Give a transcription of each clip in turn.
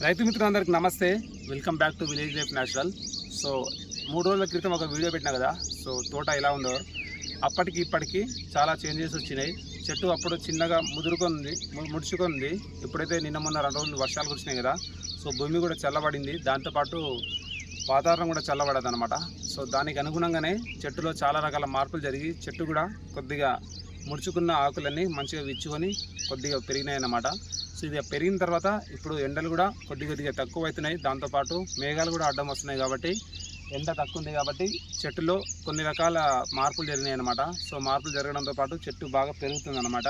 రైతు మిత్రులందరికీ నమస్తే. Welcome back to village life natural so మూడు రోజుల క్రితం ఒక వీడియో పెట్టినా కదా? సో తోట ఎలా ఉందో? అప్పటికి ఇప్పటికి చాలా చేంజెస్ వచ్చినాయి. చెట్టు అప్పుడు చిన్నగా ముదురుకుంది ము- ముడుచుకుంది ఇప్పుడైతే నిన్న మొన్న రెండు రోజులు వర్షాలు కురిసినాయి కదా? సో భూమి కూడా చల్లబడింది. దాంతోపాటు వాతావరణం కూడా చల్లబడదు అనమాట సో దానికి అనుగుణంగానే చెట్టులో చాలా రకాల మార్పులు జరిగి చెట్టు కూడా కొద్దిగా ముడుచుకున్న ఆకులన్నీ మంచిగా విచ్చుకొని కొద్దిగా పెరిగినాయి అన్నమాట. సో ఇది పెరిగిన తర్వాత ఇప్పుడు ఎండలు కూడా కొద్ది కొద్దిగా తక్కువ అవుతున్నాయి దాంతోపాటు మేఘాలు కూడా అడ్డం వస్తున్నాయి కాబట్టి ఎండ తక్కువ ఉంది కాబట్టి చెట్టులో కొన్ని రకాల మార్పులు జరిగినాయి అనమాట సో మార్పులు జరగడంతో పాటు చెట్టు బాగా పెరుగుతుంది అనమాట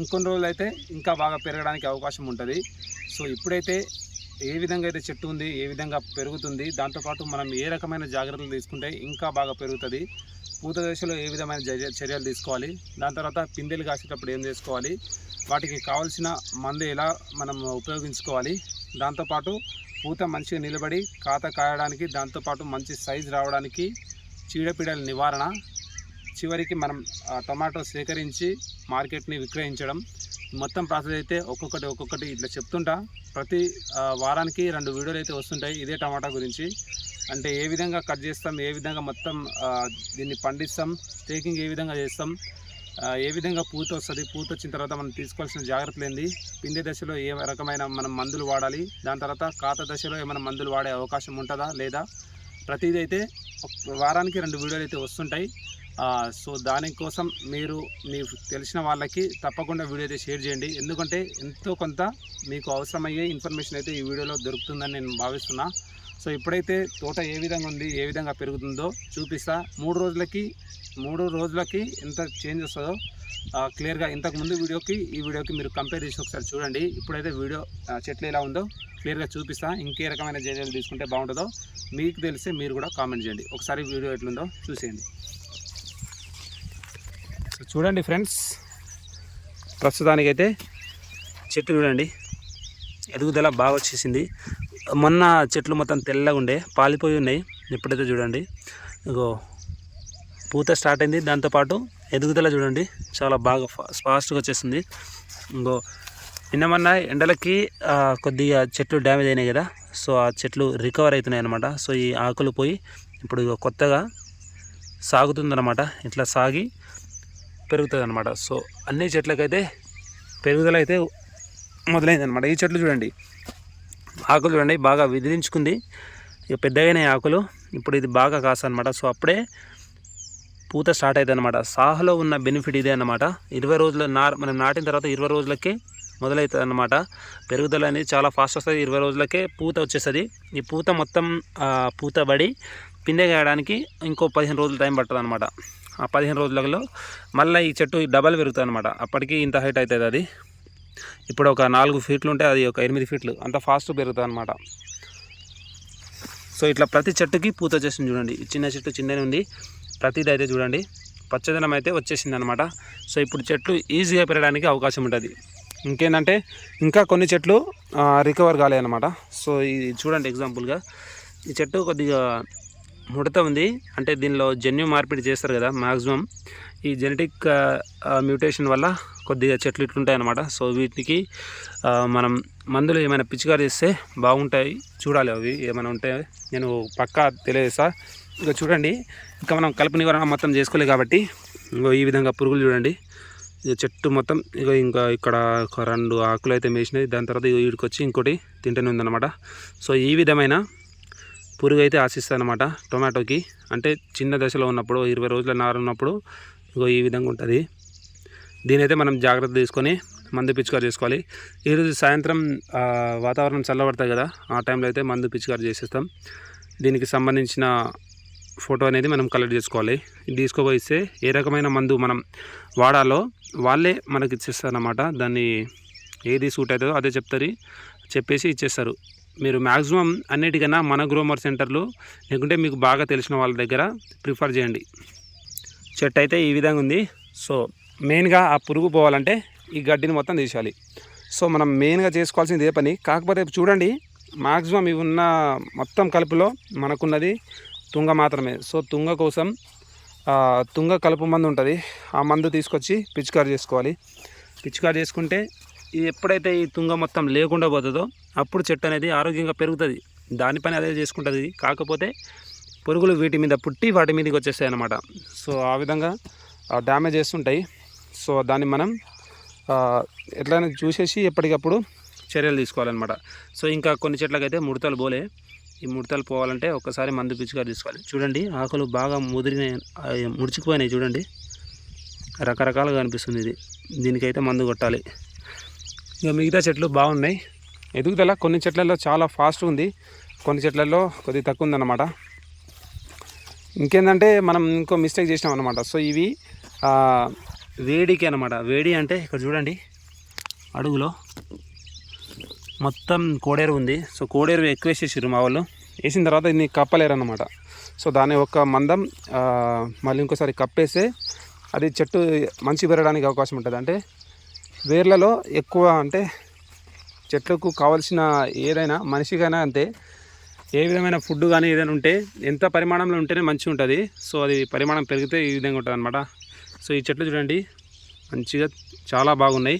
ఇంకొన్ని రోజులు అయితే ఇంకా బాగా పెరగడానికి అవకాశం ఉంటుంది. సో ఇప్పుడైతే ఏ విధంగా అయితే చెట్టు ఉంది ఏ విధంగా పెరుగుతుంది దాంతోపాటు మనం ఏ రకమైన జాగ్రత్తలు తీసుకుంటే ఇంకా బాగా పెరుగుతుంది పూత దశలో ఏ విధమైన చర్య- చర్యలు తీసుకోవాలి దాని తర్వాత పిందెలు కాసేటప్పుడు ఏం చేసుకోవాలి వాటికి కావాల్సిన మందు ఎలా మనం ఉపయోగించుకోవాలి దాంతోపాటు పూత మంచిగా నిలబడి కాత కాయడానికి దాంతోపాటు మంచి సైజు రావడానికి చీడపీడల నివారణ చివరికి మనం టొమాటో సేకరించి మార్కెట్ని విక్రయించడం. మొత్తం ప్రాసెస్ అయితే ఒక్కొక్కటి ఒక్కొక్కటి ఇట్లా చెప్తుంటా. ప్రతి వారానికి రెండు వీడియోలు అయితే వస్తుంటాయి ఇదే టమాటా గురించి. అంటే ఏ విధంగా కట్ చేస్తాం ఏ విధంగా మొత్తం దీన్ని పండిస్తాం స్టేకింగ్ ఏ విధంగా చేస్తాం ఏ విధంగా పూత వస్తుంది పూత వచ్చిన తర్వాత మనం తీసుకోవాల్సిన జాగ్రత్తలు ఏంది పిండి దశలో ఏ రకమైన మనం మందులు వాడాలి దాని తర్వాత కాత దశలో ఏమైనా మందులు వాడే అవకాశం ఉంటుందా లేదా ప్రతిదీ అయితే ఒక వారానికి రెండు వీడియోలు అయితే వస్తుంటాయి. సో దానికోసం మీరు మీకు తెలిసిన వాళ్ళకి తప్పకుండా వీడియో అయితే షేర్ చేయండి. ఎందుకంటే ఎంతో కొంత మీకు అవసరమయ్యే ఇన్ఫర్మేషన్ అయితే ఈ వీడియోలో దొరుకుతుందని నేను భావిస్తున్నా. సో ఇప్పుడైతే తోట ఏ విధంగా ఉంది ఏ విధంగా పెరుగుతుందో చూపిస్తా. మూడు రోజులకి మూడు రోజులకి ఎంత చేంజ్ వస్తుందో క్లియర్గా ఇంతకుముందు వీడియోకి ఈ వీడియోకి మీరు కంపేర్ చేసి ఒకసారి చూడండి. ఇప్పుడైతే వీడియో చెట్లు ఎలా ఉందో క్లియర్గా చూపిస్తా. ఇంకే రకమైన చర్యలు తీసుకుంటే బాగుంటుందో మీకు తెలిస్తే మీరు కూడా కామెంట్ చేయండి. ఒకసారి వీడియో ఎట్లుందో చూసేయండి. చూడండి ఫ్రెండ్స్ ప్రస్తుతానికైతే చెట్టు చూడండి ఎదుగుదల బాగా వచ్చేసింది. మొన్న చెట్లు మొత్తం తెల్లగా ఉండే పాలిపోయి ఉన్నాయి ఇప్పుడైతే చూడండి. ఇగో పూత స్టార్ట్ అయింది. దాంతోపాటు ఎదుగుదల చూడండి చాలా బాగా ఫా ఫాస్ట్గా వచ్చేసింది. ఇంకో నిన్న మొన్న ఎండలకి కొద్దిగా చెట్లు డ్యామేజ్ అయినాయి కదా సో ఆ చెట్లు రికవర్ అవుతున్నాయి అనమాట సో ఈ ఆకులు పోయి ఇప్పుడు కొత్తగా సాగుతుందన్నమాట. ఇట్లా సాగి పెరుగుతుంది అనమాట సో అన్ని చెట్లకైతే పెరుగుదల అయితే మొదలైంది అనమాట ఈ చెట్లు చూడండి. ఆకులు చూడండి బాగా విదిలించుకుంది. ఇక పెద్దగానే ఆకులు. ఇప్పుడు ఇది బాగా కాస్త అనమాట సో అప్పుడే పూత స్టార్ట్ అవుతుంది అనమాట సాహలో ఉన్న బెనిఫిట్ ఇదే అనమాట ఇరవై రోజుల నా మనం నాటిన తర్వాత ఇరవై రోజులకి మొదలవుతుంది అనమాట పెరుగుదల అనేది చాలా ఫాస్ట్ వస్తుంది. ఇరవై రోజులకే పూత వచ్చేస్తుంది. ఈ పూత మొత్తం పూత పడి పిందె కాయడానికి ఇంకో పదిహేను రోజులు టైం పడుతుంది అనమాట ఆ పదిహేను రోజులలో మళ్ళీ ఈ చెట్టు డబల్ పెరుగుతుంది అనమాట అప్పటికి ఇంత హైట్ అవుతుంది అది. ఇప్పుడు ఒక నాలుగు ఫీట్లు ఉంటే అది ఒక ఎనిమిది ఫీట్లు అంత ఫాస్ట్ పెరుగుతుంది అనమాట సో ఇట్లా ప్రతి చెట్టుకి పూత వచ్చేసింది చూడండి. చిన్న చెట్టు చిన్ననే ఉంది. ప్రతిది అయితే చూడండి. పచ్చదనం అయితే వచ్చేసింది అనమాట సో ఇప్పుడు చెట్లు ఈజీగా పెరగడానికి అవకాశం ఉంటుంది. ఇంకేంటంటే ఇంకా కొన్ని చెట్లు రికవర్ కాలే అనమాట సో ఇది చూడండి ఎగ్జాంపుల్గా ఈ చెట్టు కొద్దిగా ముడత ఉంది. అంటే దీనిలో జన్యు మార్పిడి చేస్తారు కదా మ్యాక్సిమం ఈ జెనెటిక్ మ్యూటేషన్ వల్ల కొద్దిగా చెట్లు ఇట్లుంటాయనమాట సో వీటికి మనం మందులు ఏమైనా పిచికారి చేస్తే బాగుంటాయి. చూడాలి అవి ఏమైనా ఉంటే. నేను పక్కా తెలియజేస్తా. ఇంకా చూడండి ఇంకా మనం కలుపు నివారణ మొత్తం చేసుకోలేదు కాబట్టి ఇంకో ఈ విధంగా పురుగులు చూడండి. ఇక చెట్టు మొత్తం ఇక ఇంకా ఇక్కడ ఒక రెండు ఆకులు అయితే మేసినాయి. దాని తర్వాత ఇక వీడికి వచ్చి ఇంకోటి తింటూనే ఉందన్నమాట. సో ఈ విధమైన పురుగు అయితే ఆశిస్తుంది టొమాటోకి. అంటే చిన్న దశలో ఉన్నప్పుడు ఇరవై రోజుల నారు ఉన్నప్పుడు ఇగో ఈ విధంగా ఉంటుంది. దీనైతే మనం జాగ్రత్త తీసుకొని మందు పిచికారి చేసుకోవాలి. ఈరోజు సాయంత్రం వాతావరణం చల్లబడతాయి కదా ఆ టైంలో అయితే మందు పిచికారి చేసేస్తాం. దీనికి సంబంధించిన ఫోటో అనేది మనం కలెక్ట్ చేసుకోవాలి. తీసుకోపోయిస్తే ఏ రకమైన మందు మనం వాడాలో వాళ్ళే మనకి ఇచ్చేస్తారన్నమాట. దాన్ని ఏది సూట్ అవుతుందో అదే చెప్తారు చెప్పేసి ఇచ్చేస్తారు. మీరు మ్యాక్సిమం అన్నిటికన్నా మన గ్రోమర్ సెంటర్లు లేకుంటే మీకు బాగా తెలిసిన వాళ్ళ దగ్గర ప్రిఫర్ చేయండి. చెట్టు అయితే ఈ విధంగా ఉంది. సో మెయిన్గా ఆ పురుగు పోవాలంటే ఈ గడ్డిని మొత్తం తీసేయాలి. సో మనం మెయిన్గా చేసుకోవాల్సింది ఇదే పని? కాకపోతే చూడండి మ్యాక్సిమం ఇవి ఉన్న మొత్తం కలుపులో మనకున్నది తుంగ మాత్రమే. సో తుంగ కోసం తుంగ కలుపు మందు ఉంటుంది. ఆ మందు తీసుకొచ్చి పిచికారి చేసుకోవాలి. పిచికారి చేసుకుంటే ఎప్పుడైతే ఈ తుంగ మొత్తం లేకుండా పోతుందో అప్పుడు చెట్టు అనేది ఆరోగ్యంగా పెరుగుతుంది. దానిపైన అదే చేసుకుంటుంది. కాకపోతే పురుగులు వీటి మీద పుట్టి వాటి మీదకి వచ్చేస్తాయి అన్నమాట. సో ఆ విధంగా డ్యామేజ్ చేస్తుంటాయి. సో దాన్ని మనం ఎట్లయినా చూసేసి ఎప్పటికప్పుడు చర్యలు తీసుకోవాలన్నమాట. సో ఇంకా కొన్ని చెట్లకైతే ముడతలు పోలే. ఈ ముడతలు పోవాలంటే ఒక్కసారి మందు పిచ్చిగా తీసుకోవాలి. చూడండి ఆకులు బాగా ముదిరిన ముడిచిపోయినాయి చూడండి. రకరకాలుగా అనిపిస్తుంది ఇది. దీనికైతే మందు కొట్టాలి. ఇంకా మిగతా చెట్లు బాగున్నాయి. ఎదుగుదల కొన్ని చెట్లలో చాలా ఫాస్ట్ ఉంది. కొన్ని చెట్లలో కొద్దిగా తక్కువ ఉందన్నమాట. ఇంకేంటంటే మనం ఇంకో మిస్టేక్ చేసినాం అనమాట సో ఇవి వేడికి అనమాట వేడి అంటే ఇక్కడ చూడండి అడుగులో మొత్తం కోడేరు ఉంది. సో కోడేరు ఎక్కువ వేసేసారు మా వాళ్ళు. వేసిన తర్వాత ఇన్ని కప్పలేరు అనమాట సో దాని ఒక మందం మళ్ళీ ఇంకోసారి కప్పేస్తే అది చెట్టు మంచి పెరగడానికి అవకాశం ఉంటుంది. అంటే వేర్లలో ఎక్కువ అంటే చెట్లకు కావాల్సిన ఏదైనా మనిషికైనా అంతే ఏ విధమైన ఫుడ్ కానీ ఏదైనా ఉంటే ఎంత పరిమాణంలో ఉంటేనే మంచిగా ఉంటుంది. సో అది పరిమాణం పెరిగితే ఈ విధంగా ఉంటుంది అనమాట సో ఈ చెట్లు చూడండి. మంచిగా చాలా బాగున్నాయి.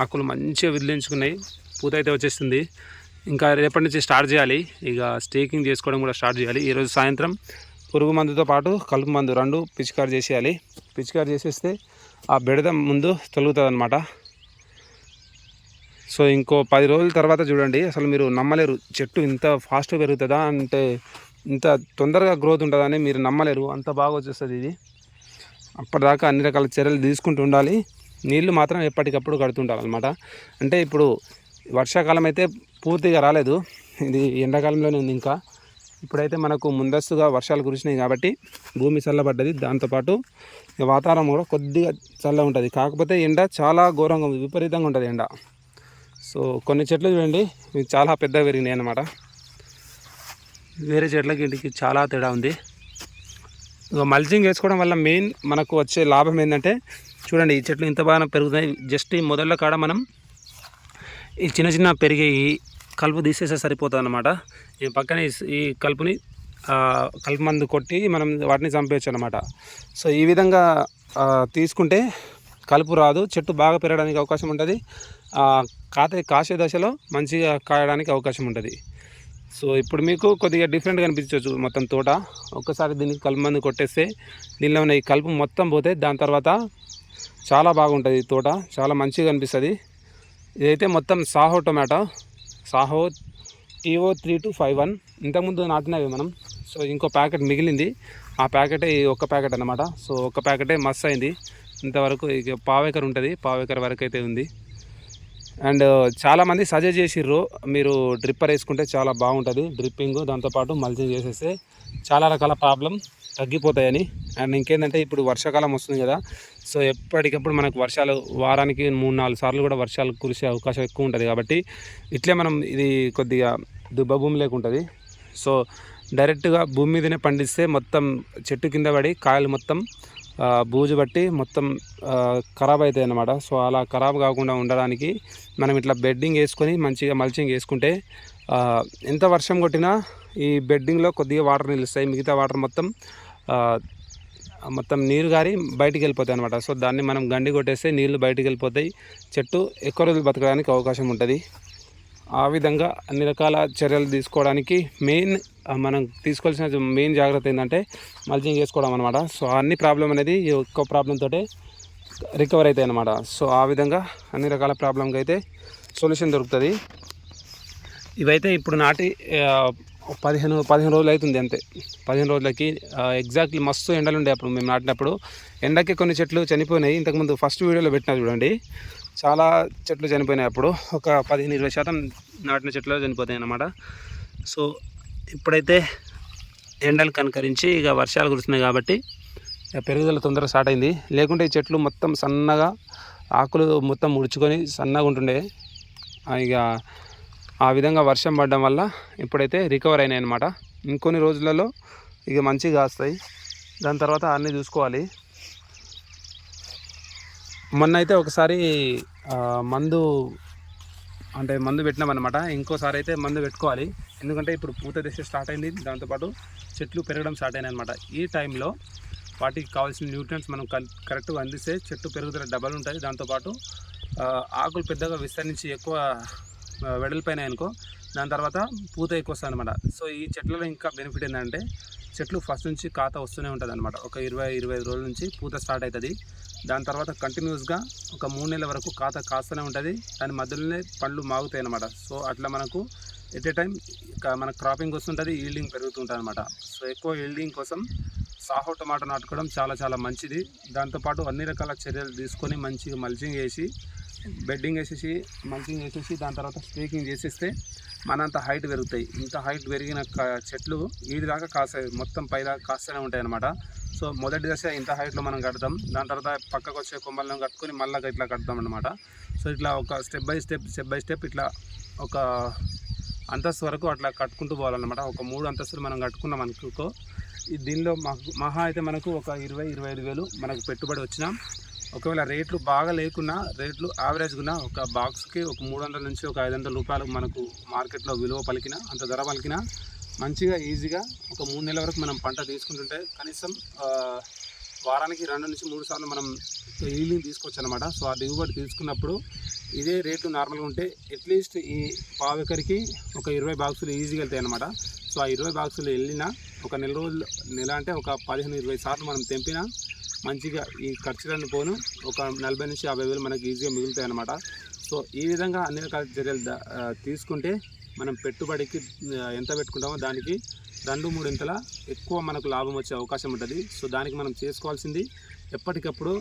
ఆకులు మంచిగా విదిలించుకున్నాయి. పూత అయితే వచ్చేస్తుంది ఇంకా రేపటి నుంచి స్టార్ట్ చేయాలి. ఇక స్టేకింగ్ చేసుకోవడం కూడా స్టార్ట్ చేయాలి. ఈరోజు సాయంత్రం పురుగు మందుతో పాటు కలుపు మందు రెండు పిచికారి చేసేయాలి. పిచికారి చేసేస్తే ఆ బెడద ముందు తొలుగుతుంది అనమాట సో ఇంకో పది రోజుల తర్వాత చూడండి అసలు మీరు నమ్మలేరు. చెట్టు ఇంత ఫాస్ట్గా పెరుగుతుందా అంటే ఇంత తొందరగా గ్రోత్ ఉంటుందా అని మీరు నమ్మలేరు. అంత బాగా వచ్చేస్తుంది ఇది. అప్పటిదాకా అన్ని రకాల చర్యలు తీసుకుంటూ ఉండాలి. నీళ్ళు మాత్రం ఎప్పటికప్పుడు కడుతుండాలి అనమాట అంటే ఇప్పుడు వర్షాకాలం అయితే పూర్తిగా రాలేదు. ఇది ఎండాకాలంలోనే ఉంది ఇంకా. ఇప్పుడైతే మనకు ముందస్తుగా వర్షాలు కురిసినాయి కాబట్టి భూమి చల్లబడ్డది. దాంతోపాటు వాతావరణం కూడా కొద్దిగా చల్లగా ఉంటుంది. కాకపోతే ఎండ చాలా ఘోరంగా ఉంది. విపరీతంగా ఉంటుంది ఎండ. సో కొన్ని చెట్లు చూడండి చాలా పెద్దగా పెరిగినాయి అన్నమాట. వేరే చెట్లకి ఇంటికి చాలా తేడా ఉంది. మల్చింగ్ వేసుకోవడం వల్ల మెయిన్ మనకు వచ్చే లాభం ఏంటంటే చూడండి ఈ చెట్లు ఇంత బాగా పెరుగుతాయి జస్ట్ ఈ మొదళ్ళ కాడ మనం ఈ చిన్న చిన్న పెరిగే ఈ కలుపు తీసేస్తే సరిపోతుంది అనమాట ఈ పక్కన ఈ- కలుపుని కలుపు మందు కొట్టి మనం వాటిని చంపేయచ్చు అనమాట సో ఈ విధంగా తీసుకుంటే కలుపు రాదు. చెట్టు బాగా పెరగడానికి అవకాశం ఉంటుంది. కాత కాసే దశలో మంచిగా కాయడానికి అవకాశం ఉంటుంది. సో ఇప్పుడు మీకు కొద్దిగా డిఫరెంట్గా అనిపించవచ్చు మొత్తం తోట. ఒక్కసారి దీనికి కలుపు మందు కొట్టేస్తే దీనిలో ఉన్న ఈ కలుపు మొత్తం పోతే దాని తర్వాత చాలా బాగుంటుంది ఈ తోట. చాలా మంచిగా అనిపిస్తుంది. ఇదైతే మొత్తం Saaho tomato. Saaho T O three two five one. ఇంతకుముందు నాటినవి మనం. సో ఇంకో ప్యాకెట్ మిగిలింది. ఆ ప్యాకెటే ఈ ఒక్క ప్యాకెట్ అనమాట సో ఒక్క ప్యాకెటే మస్త్ అయింది. ఇంతవరకు ఇక పావేకర్ ఉంటుంది. పావేకర్ వరకు అయితే ఉంది. అండ్ చాలామంది సజెస్ట్ చేసిర్రు మీరు డ్రిప్పర్ వేసుకుంటే చాలా బాగుంటుంది డ్రిప్పింగ్ దాంతోపాటు మల్చింగ్ చేసేస్తే చాలా రకాల ప్రాబ్లం తగ్గిపోతాయని. అండ్ ఇంకేంటంటే ఇప్పుడు వర్షాకాలం వస్తుంది కదా సో ఎప్పటికప్పుడు మనకు వర్షాలు వారానికి మూడు నాలుగు సార్లు కూడా వర్షాలు కురిసే అవకాశం ఎక్కువ ఉంటుంది కాబట్టి ఇట్లే మనం ఇది కొద్దిగా దుబ్బ భూమి లేకుంటుంది. సో డైరెక్ట్గా భూమి మీదనే పండిస్తే మొత్తం చెట్టు కింద పడి కాయలు మొత్తం బూజు పట్టి మొత్తం ఖరాబ్ అవుతాయి అన్నమాట. సో అలా ఖరాబ్ కాకుండా ఉండడానికి మనం ఇట్లా బెడ్డింగ్ వేసుకొని మంచిగా మల్చింగ్ వేసుకుంటే ఎంత వర్షం కొట్టినా ఈ బెడ్డింగ్లో కొద్దిగా వాటర్ నిలుస్తాయి. మిగతా వాటర్ మొత్తం మొత్తం నీరు గారి బయటికి వెళ్ళిపోతాయి అనమాట సో దాన్ని మనం గండి కొట్టేస్తే నీళ్ళు బయటికి వెళ్ళిపోతాయి. చెట్టు ఎక్కువ రోజులు బతకడానికి అవకాశం ఉంటుంది. ఆ విధంగా అన్ని రకాల చర్యలు తీసుకోవడానికి మెయిన్ మనం తీసుకోవాల్సిన మెయిన్ జాగ్రత్త ఏంటంటే మల్చింగ్ చేసుకోవడం అనమాట సో అన్ని ప్రాబ్లం అనేది ఈ ఒక్క ప్రాబ్లంతో తోటే రికవర్ అవుతాయి అనమాట సో ఆ విధంగా అన్ని రకాల ప్రాబ్లంకి అయితే సొల్యూషన్ దొరుకుతుంది. ఇవైతే ఇప్పుడు నాటి పదిహేను పదిహేను రోజులు అవుతుంది అంతే. పదిహేను రోజులకి ఎగ్జాక్ట్లీ మస్తు ఎండలు ఉండే అప్పుడు మేము నాటినప్పుడు. ఎండకి కొన్ని చెట్లు చనిపోయినాయి. ఇంతకుముందు ఫస్ట్ వీడియోలో పెట్టినా చూడండి. చాలా చెట్లు చనిపోయినాయి అప్పుడు. ఒక పదిహేను ఇరవై శాతం నాటిన చెట్లు చనిపోతాయి అన్నమాట. సో ఇప్పుడైతే ఎండలు కనుకరించి ఇక వర్షాలు కురుస్తున్నాయి కాబట్టి ఇక పెరుగుదల తొందరగా స్టార్ట్ అయింది. లేకుంటే ఈ చెట్లు మొత్తం సన్నగా ఆకులు మొత్తం ముడుచుకొని సన్నగా ఉంటుండే. ఇక ఆ విధంగా వర్షం పడడం వల్ల ఇప్పుడైతే రికవర్ అయినాయి అనమాట ఇంకొన్ని రోజులలో ఇక మంచిగా కాస్తాయి. దాని తర్వాత అన్నీ చూసుకోవాలి. మొన్న అయితే ఒకసారి మందు అంటే మందు పెట్టినామన్నమాట. ఇంకోసారి అయితే మందు పెట్టుకోవాలి. ఎందుకంటే ఇప్పుడు పూత దశ స్టార్ట్ అయింది. దాంతోపాటు చెట్లు పెరగడం స్టార్ట్ అయినాయి అనమాట ఈ టైంలో వాటికి కావాల్సిన న్యూట్రియన్స్ మనం కరెక్ట్గా అందిస్తే చెట్టు పెరుగుదల డబల్ ఉంటుంది దాంతోపాటు ఆకులు పెద్దగా విస్తరించి ఎక్కువ వెడల్పోయినాయనుకో అనుకో. దాని తర్వాత పూత ఎక్కువ వస్తుంది అనమాట సో ఈ చెట్లలో ఇంకా బెనిఫిట్ ఏంటంటే చెట్లు ఫస్ట్ నుంచి కాత వస్తూనే ఉంటుంది అనమాట ఒక ఇరవై ఇరవై ఐదు రోజుల నుంచి పూత స్టార్ట్ అవుతుంది దాని తర్వాత కంటిన్యూస్గా ఒక మూడు నెలల వరకు కాత కాస్తూనే ఉంటుంది. దాని మధ్యలోనే పండ్లు మాగుతాయి అనమాట సో అట్లా మనకు ఎట్ ఏ టైం మన క్రాపింగ్ వస్తుంటుంది ఈల్డింగ్ పెరుగుతుంటుంది అనమాట సో ఎక్కువ ఈల్డింగ్ కోసం సాహో టమాటో నాటుకోవడం చాలా చాలా మంచిది. దాంతోపాటు అన్ని రకాల చర్యలు తీసుకొని మంచిగా మల్చింగ్ వేసి బెడ్డింగ్ వేసేసి మంచింగ్ వేసేసి దాని తర్వాత స్పీకింగ్ చేసేస్తే మనంత హైట్ పెరుగుతాయి. ఇంత హైట్ పెరిగిన క- చెట్లు వీడి దాకా కాస్తాయి. మొత్తం పైదాకా కాస్తూనే ఉంటాయి అనమాట సో మొదటి దశ ఇంత హైట్లో మనం కడతాం. దాని తర్వాత పక్కకు వచ్చే కొమ్మలను కట్టుకొని మళ్ళీ ఇట్లా కడతాం అనమాట సో ఇట్లా ఒక step by step step by step ఇట్లా ఒక అంతస్తు వరకు అట్లా కట్టుకుంటూ పోవాలన్నమాట. ఒక మూడు అంతస్తులు మనం కట్టుకున్నాం అనుకో దీనిలో మహా అయితే మనకు ఒక ఇరవై ఇరవై ఐదు వేలు మనకు పెట్టుబడి వచ్చినా. ఒకవేళ రేట్లు బాగా లేకున్నా రేట్లు యావరేజ్గా ఒక బాక్స్కి ఒక మూడు వందల నుంచి ఒక ఐదు వందల రూపాయలు మనకు మార్కెట్లో విలువ పలికిన అంత ధర పలికిన మంచిగా ఈజీగా ఒక మూడు నెలల వరకు మనం పంట తీసుకుంటుంటే కనీసం వారానికి రెండు నుంచి మూడు సార్లు మనం ఈల్డింగ్ తీసుకోవచ్చు అనమాట సో ఆ దిగుబడి తీసుకున్నప్పుడు ఇదే రేటు నార్మల్గా ఉంటే అట్లీస్ట్ ఈ పావు ఎకరికి ఒక ఇరవై బాక్సులు ఈజీగా వెళ్తాయి అనమాట సో ఆ ఇరవై బాక్సులు వెళ్ళినా ఒక నెల రోజులు నెల అంటే ఒక పదిహేను ఇరవై సార్లు మనం తెంపినా మంచిగా ఈ ఖర్చులను పోను. ఒక నలభై నుంచి యాభై వేలు మనకి ఈజీగా మిగులుతాయి అనమాట సో ఈ విధంగా అన్ని రకాల చర్యలు తీసుకుంటే మనం పెట్టుబడికి ఎంత పెట్టుకుంటామో దానికి రెండు మూడింతల ఎక్కువ మనకు లాభం వచ్చే అవకాశం ఉంటుంది. సో దానికి మనం చేసుకోవాల్సింది ఎప్పటికప్పుడు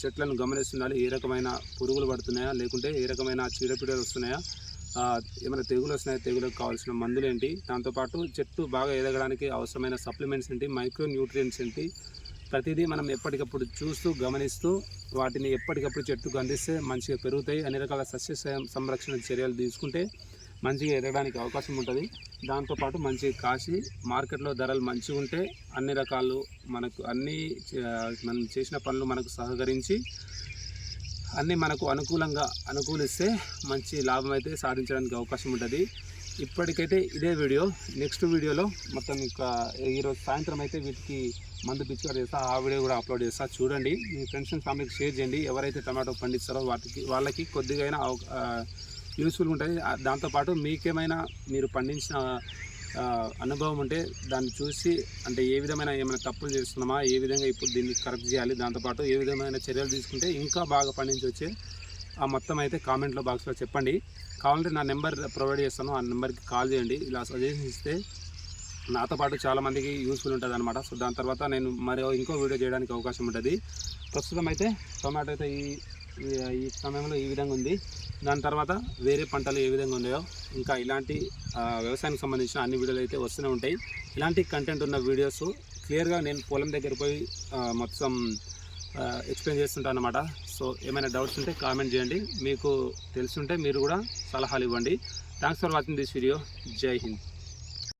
చెట్లను గమనిస్తుండాలి. ఏ రకమైన పురుగులు పడుతున్నాయా? లేకుంటే ఏ రకమైన చీడపీడలు వస్తున్నాయా? ఏమైనా తెగులు వస్తున్నాయా? తెగులకు కావాల్సిన మందులు ఏంటి దాంతోపాటు చెట్టు బాగా ఎదగడానికి అవసరమైన సప్లిమెంట్స్ ఏంటి? మైక్రో న్యూట్రియంట్స్ ఏంటి? ప్రతిదీ మనం ఎప్పటికప్పుడు చూస్తూ గమనిస్తూ వాటిని ఎప్పటికప్పుడు చెట్టుకు అందిస్తే మంచిగా పెరుగుతాయి. అన్ని రకాల సస్య సంరక్షణ చర్యలు తీసుకుంటే మంచిగా ఎదగడానికి అవకాశం ఉంటుంది. దాంతోపాటు మంచిగా కాసి మార్కెట్లో ధరలు మంచిగా ఉంటే అన్ని రకాలు మనకు అన్నీ చే- మనం చేసిన పనులు మనకు సహకరించి అన్నీ మనకు అనుకూలంగా అనుకూలిస్తే మంచి లాభం అయితే సాధించడానికి అవకాశం ఉంటుంది. ఇప్పటికైతే ఇదే వీడియో. నెక్స్ట్ వీడియోలో మొత్తం ఇంకా ఈరోజు సాయంత్రం అయితే వీటికి మందు పిచ్చుకారు చేస్తా ఆ వీడియో కూడా అప్లోడ్ చేస్తా. చూడండి మీ ఫ్రెండ్స్ అండ్ ఫ్యామిలీకి షేర్ చేయండి. ఎవరైతే టమాటో పండిస్తారో వాటికి వాళ్ళకి కొద్దిగా యూస్ఫుల్ ఉంటుంది. దాంతోపాటు మీకేమైనా మీరు పండించిన అనుభవం ఉంటే దాన్ని చూసి అంటే ఏ విధమైన ఏమైనా తప్పులు చేస్తున్నామా ఏ విధంగా ఇప్పుడు దీన్ని కరెక్ట్ చేయాలి దాంతోపాటు ఏ విధమైన చర్యలు తీసుకుంటే ఇంకా బాగా పండించవచ్చే ఆ మొత్తం అయితే కామెంట్లో బాక్స్లో చెప్పండి. కావాలంటే నా నెంబర్ ప్రొవైడ్ చేస్తాను. ఆ నెంబర్కి కాల్ చేయండి. ఇలా సజెషన్ ఇస్తే నాతో పాటు చాలామందికి యూస్ఫుల్ ఉంటుంది అనమాట సో దాని తర్వాత నేను మరి ఇంకో వీడియో చేయడానికి అవకాశం ఉంటుంది. ప్రస్తుతం అయితే టొమాటో అయితే ఈ ఈ- సమయంలో ఈ విధంగా ఉంది. దాని తర్వాత వేరే పంటలు ఏ విధంగా ఉన్నాయో ఇంకా ఇలాంటి వ్యవసాయానికి సంబంధించిన అన్ని వీడియోలు అయితే వస్తూనే ఉంటాయి. ఇలాంటి కంటెంట్ ఉన్న వీడియోస్ క్లియర్గా నేను పొలం దగ్గర పోయి మొత్తం ఎక్స్ప్లెయిన్ చేస్తుంటాను అనమాట సో ఏమైనా డౌట్స్ ఉంటే కామెంట్ చేయండి. మీకు తెలుసుంటే మీరు కూడా సలహాలు ఇవ్వండి. Thanks for watching this video Jai Hind